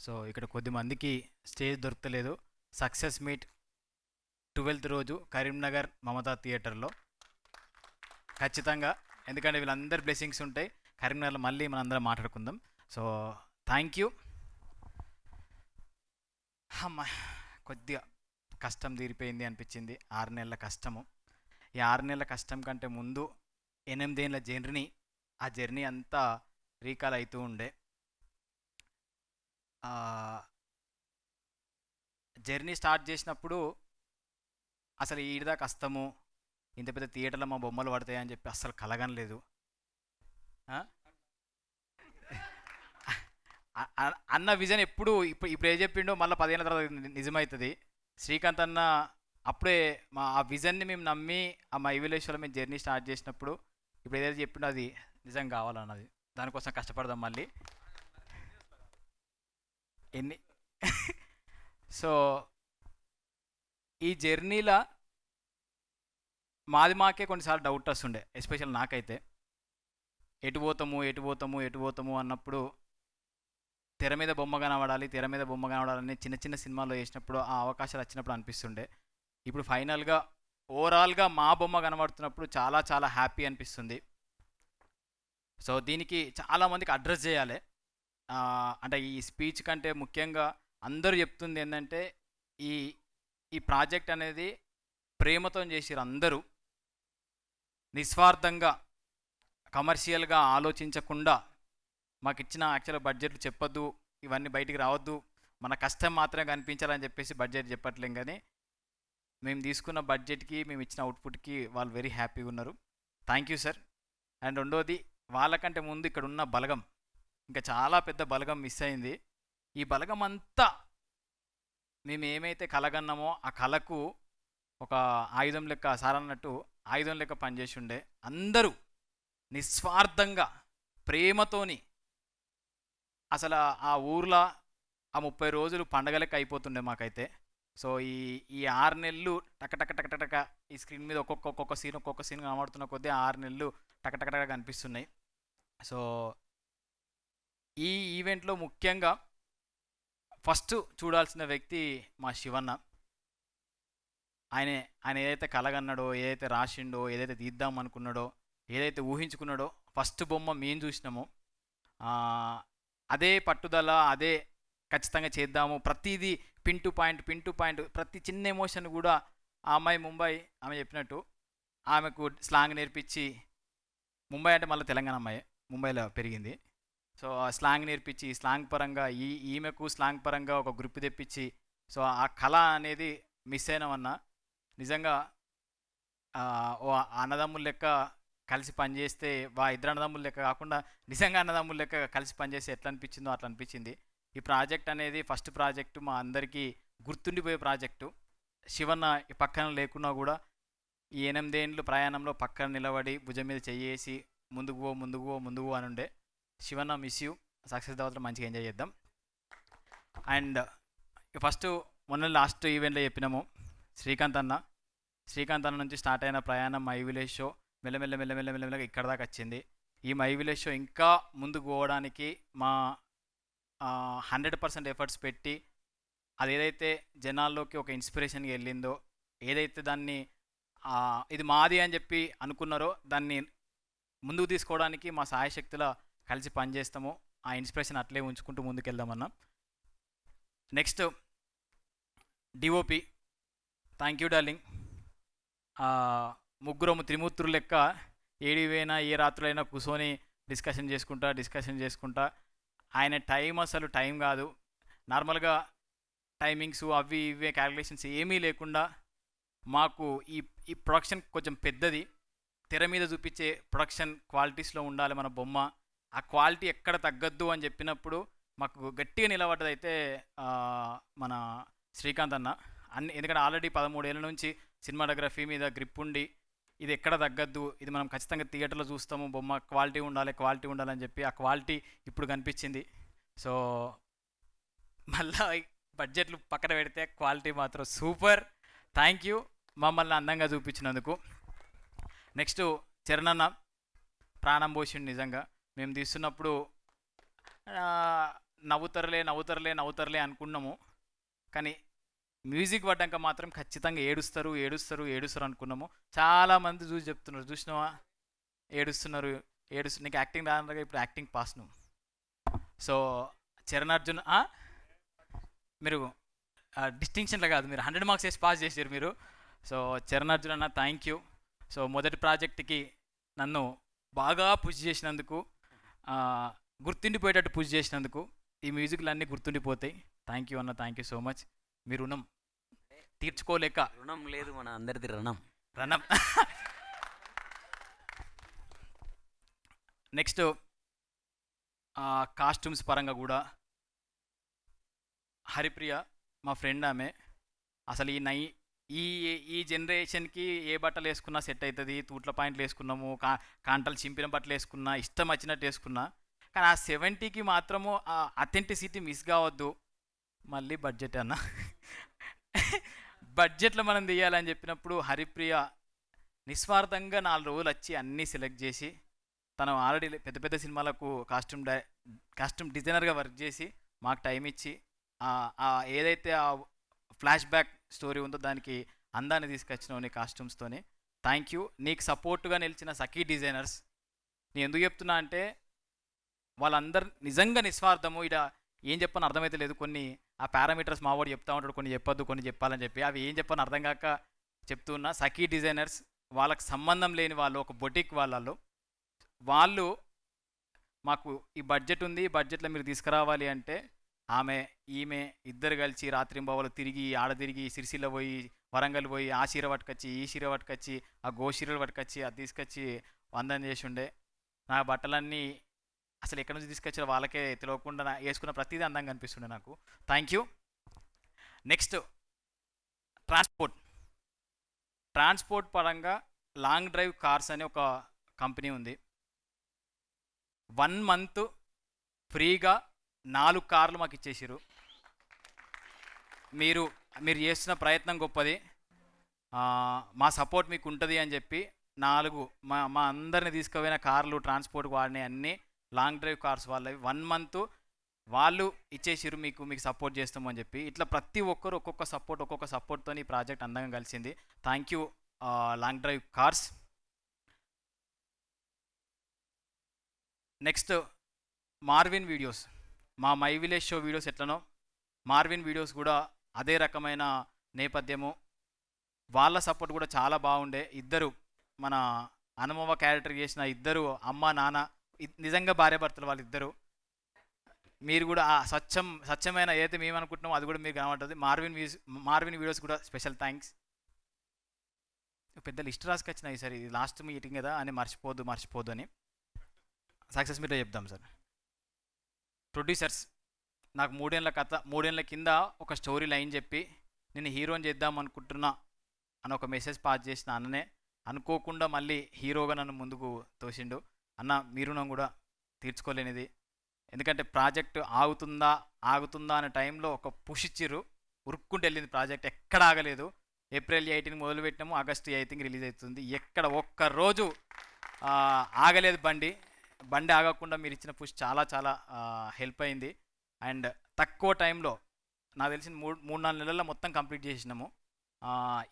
So ఇక్కడ కొద్ది మందికి స్టేజ్ దొరకలేదు. సక్సెస్ మీట్ ట్వెల్త్ రోజు కరీంనగర్ మమతా థియేటర్లో. ఖచ్చితంగా. ఎందుకంటే వీళ్ళందరి బ్లెస్సింగ్స్ ఉంటాయి. కరీంనగర్లో మళ్ళీ మనందరం మాట్లాడుకుందాం. So thank you. కొద్దిగా కష్టం తీరిపోయింది అనిపించింది. ఆరు నెలల కష్టము. ఈ ఆరు నెలల కష్టం కంటే ముందు ఎనిమిదేళ్ళ జర్నీ ఆ జర్నీ అంతా రీకాల్ అవుతూ ఉండే. జర్నీ స్టార్ట్ చేసినప్పుడు అసలు ఈడిదా కష్టము ఇంత పెద్ద థియేటర్లో మా బొమ్మలు పడతాయని చెప్పి అస్సలు కలగనలేదు అ- అన్న విజన్ ఎప్పుడు ఇప్పుడు ఇప్పుడు ఏ చెప్పిండో మళ్ళీ పదిహేను తర్వాత నిజమవుతుంది శ్రీకాంత్ అన్న అప్పుడే మా ఆ విజన్ని మేము నమ్మి ఆ మా ఐవిలేశ్వరం మేము జర్నీ స్టార్ట్ చేసినప్పుడు ఇప్పుడు ఏదైతే చెప్పిండో అది నిజం కావాలన్నది. దానికోసం కష్టపడదాం మళ్ళీ. ఎన్ని? సో ఈ జర్నీలో మాది మాకే కొన్నిసార్లు డౌట్ వస్తుండే ఎస్పెషల్ నాకైతే. ఎటు పోతాము ఎటు పోతాము ఎటు పోతాము అన్నప్పుడు తెర మీద బొమ్మ కనబడాలి తెర మీద బొమ్మ కనబడాలని చిన్న చిన్న సినిమాల్లో చేసినప్పుడు ఆ అవకాశాలు వచ్చినప్పుడు అనిపిస్తుండే. ఇప్పుడు ఫైనల్గా ఓవరాల్గా మా బొమ్మ కనబడుతున్నప్పుడు చాలా చాలా హ్యాపీ అనిపిస్తుంది. సో దీనికి చాలామందికి అడ్రస్ చేయాలి. అంటే ఈ స్పీచ్ కంటే ముఖ్యంగా అందరూ చెప్తుంది ఏంటంటే ఈ ఈ ప్రాజెక్ట్ అనేది ప్రేమతో చేసిరు అందరూ. నిస్వార్థంగా కమర్షియల్గా ఆలోచించకుండా మాకు ఇచ్చిన యాక్చువల్ బడ్జెట్లు చెప్పొద్దు ఇవన్నీ బయటికి రావద్దు మన కష్టం మాత్రమే కనిపించాలని చెప్పేసి బడ్జెట్ చెప్పట్లేం కానీ మేము తీసుకున్న బడ్జెట్కి మేము ఇచ్చిన అవుట్పుట్కి వాళ్ళు వెరీ హ్యాపీగా ఉన్నారు. Thank you sir. అండ్ రెండోది వాళ్ళకంటే ముందు ఇక్కడ ఉన్న బలగం. ఇంకా చాలా పెద్ద బలగం మిస్ అయింది. ఈ బలగం అంతా మేము ఏమైతే కలగన్నామో ఆ కళకు ఒక ఆయుధం లెక్క సార్ అన్నట్టు ఆయుధం లెక్క పనిచేసి ఉండే అందరూ నిస్వార్థంగా ప్రేమతోని అసలు ఆ ఊర్లో ఆ ముప్పై రోజులు పండగలకు అయిపోతుండే మాకైతే. సో ఈ ఈ ఆరు నెలలు టకటక టక టక టక టక ఈ స్క్రీన్ మీద ఒక్కొక్క ఒక్కొక్క సీన్ ఒక్కొక్క సీన్ కనబడుతున్న కొద్దీ ఆరు నెలలు టక టక టక కనిపిస్తున్నాయి. సో ఈ ఈవెంట్లో ముఖ్యంగా ఫస్ట్ చూడాల్సిన వ్యక్తి మా శివన్న. ఆయన ఆయన ఏదైతే కలగన్నాడో ఏదైతే రాసిండో ఏదైతే తీద్దాం అనుకున్నాడో ఏదైతే ఊహించుకున్నాడో ఫస్ట్ బొమ్మ మేము చూసినామో. అదే పట్టుదల అదే ఖచ్చితంగా చేద్దాము. ప్రతిదీ pin to point pin to point ప్రతి చిన్న ఎమోషన్ కూడా ఆ అమ్మాయి ముంబై ఆమె చెప్పినట్టు ఆమెకు స్లాంగ్ నేర్పించి ముంబై అంటే మళ్ళీ తెలంగాణ అమ్మాయి. ముంబైలో పెరిగింది. సో ఆ స్లాంగ్ నేర్పించి స్లాంగ్ పరంగా ఈ ఈమెకు స్లాంగ్ పరంగా ఒక గ్రూప్ తెప్పించి సో ఆ కళ అనేది మిస్ అయినామన్నా నిజంగా ఓ అన్నదమ్ముల లెక్క కలిసి పనిచేస్తే వా ఇద్దరు అన్నదమ్ముల లెక్క కాకుండా నిజంగా అన్నదమ్ముల లెక్క కలిసి పనిచేస్తే ఎట్లా అనిపించిందో అట్లా అనిపించింది. ఈ ప్రాజెక్ట్ అనేది ఫస్ట్ ప్రాజెక్టు మా అందరికీ గుర్తుండిపోయే ప్రాజెక్టు. శివన్న ఈ పక్కన లేకున్నా కూడా ఈ ఎనిమిదేండ్లు ప్రయాణంలో పక్కన నిలబడి భుజం మీద చెయ్యేసి ముందుకు పో ముందుకు పో ముందుకు అని ఉండే. శివన్న మిస్ యూ సక్సెస్ తర్వాత మంచిగా ఎంజాయ్ చేద్దాం. అండ్ ఫస్ట్ మొన్న లాస్ట్ ఈవెంట్లో చెప్పినాము శ్రీకాంత్ అన్న. శ్రీకాంత్ అన్న నుంచి స్టార్ట్ అయిన ప్రయాణం మై విలేజ్ షో మెల్లమెల్ల మెల్లమెల్ల మెల్లమెల్లగా ఇక్కడ దాకా వచ్చింది. ఈ మై విలేజ్ షో ఇంకా ముందుకు పోవడానికి మా హండ్రెడ్ పర్సెంట్ ఎఫర్ట్స్ పెట్టి అది ఏదైతే జనాల్లోకి ఒక ఇన్స్పిరేషన్గా వెళ్ళిందో ఏదైతే దాన్ని ఇది మాది అని చెప్పి అనుకున్నారో దాన్ని ముందుకు తీసుకోవడానికి మా సాయశక్తుల కలిసి పనిచేస్తామో ఆ ఇన్స్పిరేషన్ అట్లే ఉంచుకుంటూ ముందుకెళ్దామన్నా. Next DOP thank you darling ముగ్గురము త్రిమూర్తులు లెక్క ఏడివైనా ఏ రాత్రులైనా కూర్చొని డిస్కషన్ చేసుకుంటా డిస్కషన్ చేసుకుంటా. ఆయన టైం అసలు టైం కాదు. నార్మల్గా టైమింగ్స్ అవి ఇవే క్యాలిక్యులేషన్స్ ఏమీ లేకుండా మాకు ఈ ఈ ప్రొడక్షన్ కొంచెం పెద్దది. తెర మీద చూపించే ప్రొడక్షన్ క్వాలిటీస్లో ఉండాలి మన బొమ్మ. ఆ క్వాలిటీ ఎక్కడ తగ్గద్దు అని చెప్పినప్పుడు మాకు గట్టిగా నిలబడ్డదైతే మన శ్రీకాంత్ అన్న. అన్ని ఎందుకంటే ఆల్రెడీ పదమూడేళ్ళ నుంచి సినిమాటోగ్రఫీ మీద గ్రిప్ ఉండి ఇది ఎక్కడ తగ్గద్దు ఇది మనం ఖచ్చితంగా థియేటర్లో చూస్తాము బొమ్మ క్వాలిటీ ఉండాలి క్వాలిటీ ఉండాలని చెప్పి ఆ క్వాలిటీ ఇప్పుడు కనిపించింది. సో మళ్ళా బడ్జెట్లు పక్కన పెడితే క్వాలిటీ మాత్రం సూపర్. థ్యాంక్ యూ మమ్మల్ని అందంగా చూపించినందుకు. నెక్స్ట్ చరణన్న ప్రాణం పోసిండు నిజంగా. మేము తీస్తున్నప్పుడు నవ్వుతరలే నవ్వుతారులే నవ్వుతరలే అనుకున్నాము. కానీ మ్యూజిక్ పడ్డాక మాత్రం ఖచ్చితంగా ఏడుస్తారు ఏడుస్తారు ఏడుస్తారు అనుకున్నాము. చాలామంది చూసి చెప్తున్నారు చూసినావా? ఏడుస్తున్నారు ఏడుస్తు నీకు యాక్టింగ్ రాగా ఇప్పుడు యాక్టింగ్ పాస్ నువ్వు. సో చరణ్ అర్జున్ మీరు డిస్టింక్షన్లో కాదు మీరు హండ్రెడ్ మార్క్స్ వేసి పాస్ చేశారు మీరు. సో చరణ్ అర్జున్ అన్న థ్యాంక్ యూ సో మొదటి ప్రాజెక్ట్కి నన్ను బాగా పుష్ చేసినందుకు గుర్తుండిపోయేటట్టు పుష్ చేసినందుకు ఈ మ్యూజిక్లు అన్నీ గుర్తుండిపోతాయి. థ్యాంక్ యూ అన్న థ్యాంక్ యూ సో మచ్ మీ రుణం తీర్చుకోలేక రుణం లేదు మన అందరిది రుణం. రణం. నెక్స్ట్ కాస్ట్యూమ్స్ పరంగా కూడా. హరిప్రియ మా ఫ్రెండ్ ఆమె. అసలు ఈ నై ఈ ఈ జనరేషన్కి ఏ బట్టలు వేసుకున్నా సెట్ అవుతుంది తూట్ల పాయింట్లు వేసుకున్నాము కా కాంటలు చింపిన బట్టలు వేసుకున్నా ఇష్టం వచ్చినట్టు వేసుకున్నా కానీ ఆ సెవెంటీకి మాత్రము ఆ అథెంటిసిటీ మిస్ కావద్దు. మళ్ళీ బడ్జెట్ అన్న. బడ్జెట్లో మనం తీయాలని చెప్పినప్పుడు హరిప్రియ నిస్వార్థంగా నాలుగు రోజులు వచ్చి అన్నీ సెలెక్ట్ చేసి తను ఆల్రెడీ పెద్ద పెద్ద సినిమాలకు కాస్ట్యూమ్ డై కాస్ట్యూమ్ డిజైనర్గా వర్క్ చేసి మాకు టైం ఇచ్చి ఏదైతే ఆ ఫ్లాష్ బ్యాక్ స్టోరీ ఉందో దానికి అందాన్ని తీసుకొచ్చినావు నీ కాస్ట్యూమ్స్తోని థ్యాంక్ యూ నీకు సపోర్ట్గా నిలిచిన సఖీ డిజైనర్స్ నేను ఎందుకు చెప్తున్నా అంటే వాళ్ళందరు నిజంగా నిస్వార్థము. ఇక ఏం చెప్పని అర్థమైతే లేదు. కొన్ని ఆ పారామీటర్స్ మావాడు చెప్తా ఉంటాడు. కొన్ని చెప్పొద్దు కొన్ని చెప్పాలని చెప్పి. అవి ఏం చెప్పని అర్థం కాక చెప్తున్నా సఖీ డిజైనర్స్ వాళ్ళకి సంబంధం లేని వాళ్ళు ఒక బొటిక్ వాళ్ళలో వాళ్ళు మాకు ఈ బడ్జెట్ ఉంది. ఈ బడ్జెట్లో మీరు తీసుకురావాలి అంటే ఆమె ఈమె ఇద్దరు కలిసి రాత్రింబవలు తిరిగి ఆడ తిరిగి సిరిసిల్ల పోయి వరంగల్ పోయి ఆ చీర పట్టుకొచ్చి ఈ చీర పట్టుకొచ్చి ఆ గోశీరలు పట్టుకొచ్చి అది తీసుకొచ్చి వందన చేసి ఉండే నా బట్టలన్నీ అసలు ఎక్కడి నుంచి తీసుకొచ్చారో వాళ్ళకే తెలియకుండా నా- వేసుకున్న ప్రతిదీ అందంగా అనిపిస్తుండే నాకు. Thank you next transport transport పరంగా లాంగ్ డ్రైవ్ కార్స్ అనే ఒక కంపెనీ ఉంది. వన్ మంత్ ఫ్రీగా నాలుగు కార్లు మాకు ఇచ్చేసారు మీరు మీరు చేస్తున్న ప్రయత్నం గొప్పది. మా సపోర్ట్ మీకు ఉంటుంది అని చెప్పి నాలుగు మా మా అందరిని తీసుకుపోయిన కార్లు ట్రాన్స్పోర్ట్ వాడినవి అన్నీ లాంగ్ డ్రైవ్ కార్స్ వాళ్ళవి. వన్ మంత్ వాళ్ళు ఇచ్చేసిరు మీకు మీకు సపోర్ట్ చేస్తామని చెప్పి. ఇట్లా ప్రతి ఒక్కరు ఒక్కొక్క సపోర్ట్ ఒక్కొక్క సపోర్ట్తో ఈ ప్రాజెక్ట్ అందంగా కలిసింది. Thank you long drive cars next Marvin videos మా మై విలేజ్ షో వీడియోస్ ఎట్లనో మార్విన్ వీడియోస్ కూడా అదే రకమైన నేపథ్యము. వాళ్ళ సపోర్ట్ కూడా చాలా బాగుండే. ఇద్దరు మన అనుమవ క్యారెక్టర్ చేసిన ఇద్దరు అమ్మ నాన్న నిజంగా భార్యాభర్తలు వాళ్ళిద్దరు. మీరు కూడా ఆ స్వచ్ఛం స్వచ్ఛమైన ఏదైతే మేము అనుకుంటున్నామో అది కూడా మీకు కనబడుతుంది. మార్విన్ వ్యూస్ మార్విన్ వీడియోస్ కూడా స్పెషల్ థ్యాంక్స్. పెద్ద లిస్ట్ రాసుకొచ్చినాయి సార్ ఇది లాస్ట్ మీటింగ్ కదా అని మర్చిపోదు మర్చిపోదు అని. సక్సెస్ మీరు చెప్దాం సార్. ప్రొడ్యూసర్స్ నాకు మూడేళ్ళ కథ మూడేళ్ళ కింద ఒక స్టోరీ లైన్ చెప్పి నేను హీరోని చేద్దాం అనుకుంటున్నా అని ఒక మెసేజ్ పాస్ చేసిన అన్ననే. అనుకోకుండా మళ్ళీ హీరోగా నన్ను ముందుకు తోసిండు. అన్న మీరు నన్ను కూడా తీర్చుకోలేనిది. ఎందుకంటే ప్రాజెక్ట్ ఆగుతుందా ఆగుతుందా అనే టైంలో ఒక పుష్ ఇచ్చిర్రు. ఉరుక్కుంటూ వెళ్ళింది ప్రాజెక్ట్. ఎక్కడ ఆగలేదు. ఏప్రిల్ ఎయిటీన్ మొదలుపెట్టినాము. ఆగస్టు ఎయిటీన్కి రిలీజ్ అవుతుంది. ఎక్కడ ఒక్క రోజు ఆగలేదు బండి. బండి ఆగకుండా మీరు ఇచ్చిన పుష్ చాలా చాలా హెల్ప్ అయింది. అండ్ తక్కువ టైంలో నాకు తెలిసిన మూడు మూడు నాలుగు నెలల్లో మొత్తం కంప్లీట్ చేసినాము.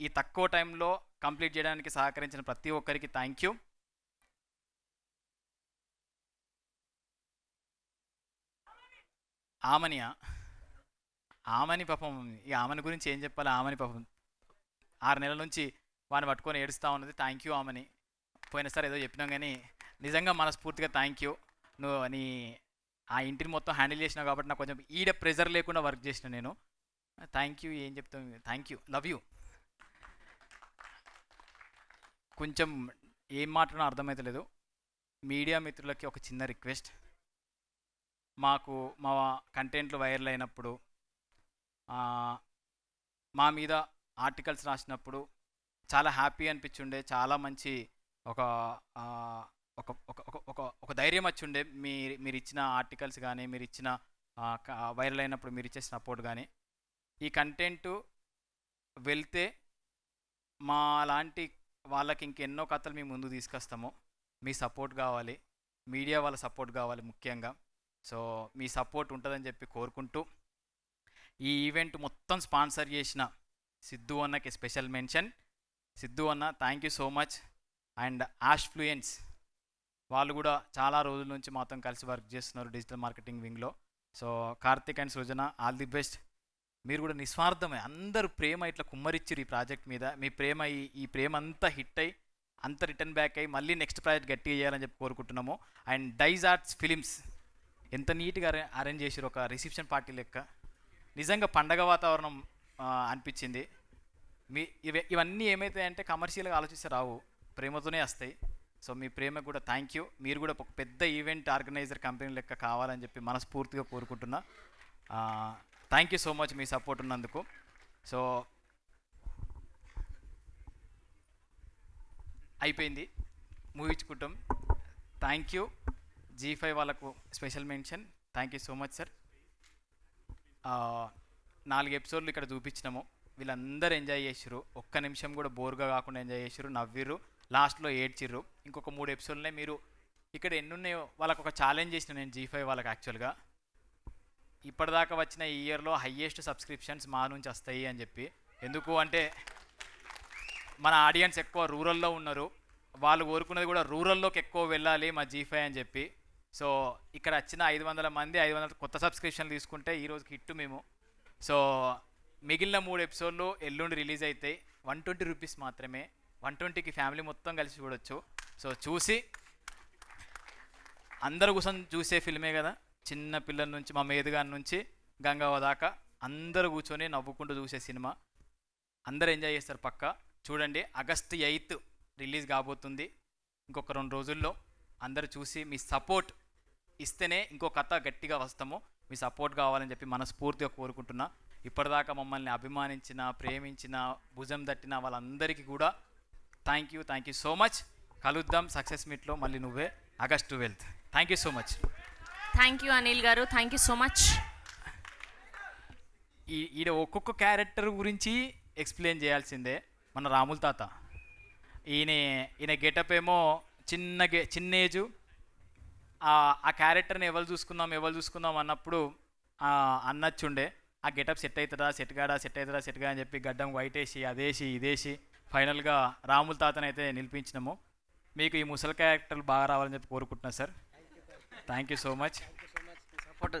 ఈ తక్కువ టైంలో కంప్లీట్ చేయడానికి సహకరించిన ప్రతి ఒక్కరికి థ్యాంక్ యూ. ఆమనియా? ఆమని పాపం ఈ ఆమని గురించి ఏం చెప్పాలి? ఆమని పాపం. ఆరు నెలల నుంచి వాడిని పట్టుకొని ఏడుస్తూ ఉన్నది. Thank you Amani. పోయినసారి ఏదో చెప్పినాం కానీ నిజంగా మనస్ఫూర్తిగా థ్యాంక్ యూ నువ్వు నీ ఆ ఇంటిని మొత్తం హ్యాండిల్ చేసినావు కాబట్టి నాకు కొంచెం ఈడ ప్రెజర్ లేకుండా వర్క్ చేసిన నేను. థ్యాంక్ యూ ఏం చెప్తాం థ్యాంక్ యూ లవ్ యూ కొంచెం ఏం మాట్లాడో అర్థమవుతలేదు మీడియా మిత్రులకి ఒక చిన్న రిక్వెస్ట్ మాకు మా కంటెంట్లు వైరల్ అయినప్పుడు మా మీద ఆర్టికల్స్ రాసినప్పుడు చాలా హ్యాపీ అనిపించుండే చాలా మంచి ఒక ఒక ఒక ఒక- ఒక ఒక ధైర్యం వచ్చిండే మీ మీరు ఇచ్చిన ఆర్టికల్స్ కానీ మీరు ఇచ్చిన వైరల్ అయినప్పుడు మీరు ఇచ్చే సపోర్ట్ కానీ ఈ కంటెంట్ వెళ్తే మా లాంటి వాళ్ళకి ఇంకెన్నో కథలు మేము ముందు తీసుకొస్తాము. మీ సపోర్ట్ కావాలి. మీడియా వాళ్ళ సపోర్ట్ కావాలి ముఖ్యంగా. సో మీ సపోర్ట్ ఉంటుందని చెప్పి కోరుకుంటూ ఈ ఈవెంట్ మొత్తం స్పాన్సర్ చేసిన సిద్ధు అన్నకి స్పెషల్ మెన్షన్. సిద్ధు అన్న thank you so much. And Ash Fluence వాళ్ళు కూడా చాలా రోజుల నుంచి మాతో కలిసి వర్క్ చేస్తున్నారు digital marketing వింగ్లో. So Karthik and Srujana all the best. మీరు కూడా నిస్వార్థమే అందరూ ప్రేమ ఇట్లా కుమ్మరిచ్చారు ఈ ప్రాజెక్ట్ మీద. మీ ప్రేమ ఈ ఈ ప్రేమ అంతా హిట్ అయ్యి అంత రిటర్న్ బ్యాక్ అయ్యి మళ్ళీ నెక్స్ట్ ప్రాజెక్ట్ గట్టిగా చేయాలని చెప్పి కోరుకుంటున్నాము. అండ్ డైజ్ ఆర్ట్స్ ఫిలిమ్స్ ఎంత నీట్గా అరే అరేంజ్ చేసారు ఒక రిసెప్షన్ పార్టీ లెక్క. నిజంగా పండగ వాతావరణం అనిపించింది. మీ ఇవి ఇవన్నీ ఏమవుతాయంటే కమర్షియల్గా ఆలోచిస్తే రావు. ప్రేమతోనే వస్తాయి. సో మీ ప్రేమకు కూడా థ్యాంక్ యూ మీరు కూడా ఒక పెద్ద ఈవెంట్ ఆర్గనైజర్ కంపెనీ లెక్క కావాలని చెప్పి మనస్ఫూర్తిగా కోరుకుంటున్నా. థ్యాంక్ యూ సో మచ్ మీ సపోర్ట్ ఉన్నందుకు. సో అయిపోయింది. ముగించుకుంటాం. థ్యాంక్ యూ జీ ఫైవ్ వాళ్ళకు special mention thank you so much sir నాలుగు ఎపిసోడ్లు ఇక్కడ చూపించినాము. వీళ్ళందరూ ఎంజాయ్ చేసారు ఒక్క నిమిషం కూడా బోర్గా కాకుండా ఎంజాయ్ చేసారు నవ్విర్రు. లాస్ట్లో ఏడ్చిర్రు. ఇంకొక మూడు ఎపిసోడ్లనే మీరు ఇక్కడ ఎన్ని ఉన్నాయో వాళ్ళకు ఒక ఛాలెంజ్ చేసిన నేను జీ ఫైవ్ వాళ్ళకి యాక్చువల్గా ఇప్పటిదాకా వచ్చిన ఈ ఇయర్లో హయ్యెస్ట్ సబ్స్క్రిప్షన్స్ మా నుంచి వస్తాయి అని చెప్పి. ఎందుకు అంటే మన ఆడియన్స్ ఎక్కువ రూరల్లో ఉన్నారు. వాళ్ళు కోరుకున్నది కూడా రూరల్లోకి ఎక్కువ వెళ్ళాలి మా జీ ఫైవ్ అని చెప్పి. సో ఇక్కడ వచ్చిన ఐదు వందల మంది ఐదు వందల కొత్త సబ్స్క్రిప్షన్ తీసుకుంటే ఈరోజుకి రోజుకి హిట్ మేము. సో మిగిలిన మూడు ఎపిసోడ్లు ఎల్లుండి రిలీజ్ అవుతాయి వన్ ట్వంటీ రూపీస్ మాత్రమే. వన్ ట్వంటీకి ఫ్యామిలీ మొత్తం కలిసి చూడొచ్చు. సో చూసి అందరు కూర్చొని చూసే ఫిల్మే కదా. చిన్న పిల్లల నుంచి మా మేధగాని నుంచి గంగావ దాకా అందరూ కూర్చొని నవ్వుకుంటూ చూసే సినిమా. అందరూ ఎంజాయ్ చేస్తారు పక్క. చూడండి ఆగస్ట్ ఎయిత్ రిలీజ్ కాబోతుంది. ఇంకొక రెండు రోజుల్లో అందరూ చూసి మీ సపోర్ట్ ఇస్తేనే ఇంకో కథ గట్టిగా వస్తాము. మీ సపోర్ట్ కావాలని చెప్పి మనస్ఫూర్తిగా కోరుకుంటున్నా. ఇప్పటిదాకా మమ్మల్ని అభిమానించిన ప్రేమించిన భుజం తట్టిన వాళ్ళందరికీ కూడా thank you thank you so much కలుద్దాం సక్సెస్ మీట్లో మళ్ళీ నువ్వే. August twelfth thank you so much thank you Anil గారు. థ్యాంక్ యూ సో మచ్ ఈ ఈడ ఒక్కొక్క క్యారెక్టర్ గురించి ఎక్స్ప్లెయిన్ చేయాల్సిందే మన రాముల తాత. ఈయన ఈయన గెటప్ ఏమో చిన్న గే చిన్న ఏజు ఆ క్యారెక్టర్ని ఎవరు చూసుకుందాం ఎవరు చూసుకుందాం అన్నప్పుడు అన్నచ్చుండే. ఆ గెటప్ సెట్ అవుతుందా సెట్ కాడా సెట్ అవుతుందా సెట్గా అని చెప్పి గడ్డం వైట్ వేసి అదేసి ఇదేసి ఫైనల్గా రాముల తాతనైతే నిలిపించినాము. మీకు ఈ ముసలి క్యారెక్టర్లు బాగా రావాలని చెప్పి కోరుకుంటున్నా sir. Thank you so much support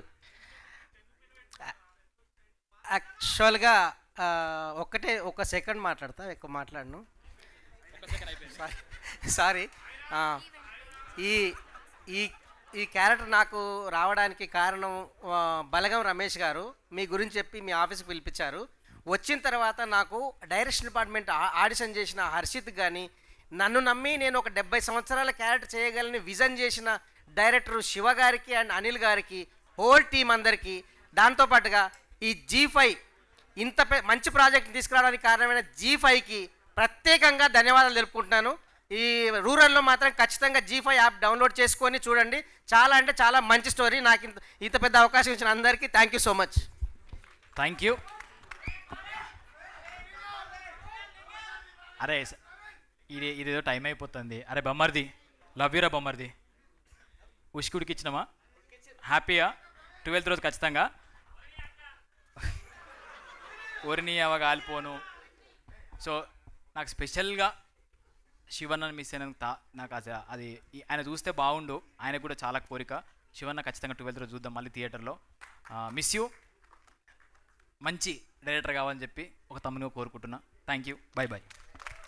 యాక్చువల్గా ఒక్కటే ఒక సెకండ్ మాట్లాడతా ఎక్కువ మాట్లాడను. సారీ ఈ ఈ ఈ క్యారెక్టర్ నాకు రావడానికి కారణం బలగం రమేష్ గారు మీ గురించి చెప్పి మీ ఆఫీస్కి పిలిపించారు. వచ్చిన తర్వాత నాకు డైరెక్షన్ డిపార్ట్మెంట్ ఆడిషన్ చేసిన హర్షిత్ కానీ నన్ను నమ్మి నేను ఒక డెబ్బై సంవత్సరాల క్యారెక్టర్ చేయగలని విజన్ చేసిన డైరెక్టర్ శివ గారికి అండ్ అనిల్ గారికి హోల్ టీం అందరికీ దాంతోపాటుగా ఈ జీ ఫైవ్ ఇంత మంచి ప్రాజెక్ట్ తీసుకురావడానికి కారణమైన జీ ఫైవ్కి ప్రత్యేకంగా ధన్యవాదాలు తెలుపుకుంటున్నాను. ఈ రూరల్లో మాత్రం ఖచ్చితంగా జీ ఫైవ్ యాప్ డౌన్లోడ్ చేసుకొని చూడండి. చాలా అంటే చాలా మంచి స్టోరీ. నాకు ఇంత ఇంత పెద్ద అవకాశం ఇచ్చిన అందరికీ thank you so much. Thank you. అరే స- ఇది ఇదేదో టైం అయిపోతుంది. అరే బొమ్మర్ది. లవ్ యూరా బొమ్మర్ది. ఉష్కుడికి ఇచ్చినామా హ్యాపీయా ట్వెల్త్ రోజు ఖచ్చితంగా? ఓరిని అవ కాలిపోను సో నాకు స్పెషల్గా శివన్నను మిస్ అయినందుకు తా నాకు అసలు అది ఆయన చూస్తే బాగుండు. ఆయన కూడా చాలా కోరిక. శివన్న ఖచ్చితంగా ట్వెల్త్ రోజు చూద్దాం మళ్ళీ థియేటర్లో మిస్ యూ మంచి డైరెక్టర్ కావాలని చెప్పి ఒక తమ్మునిగా కోరుకుంటున్నా. Thank you bye bye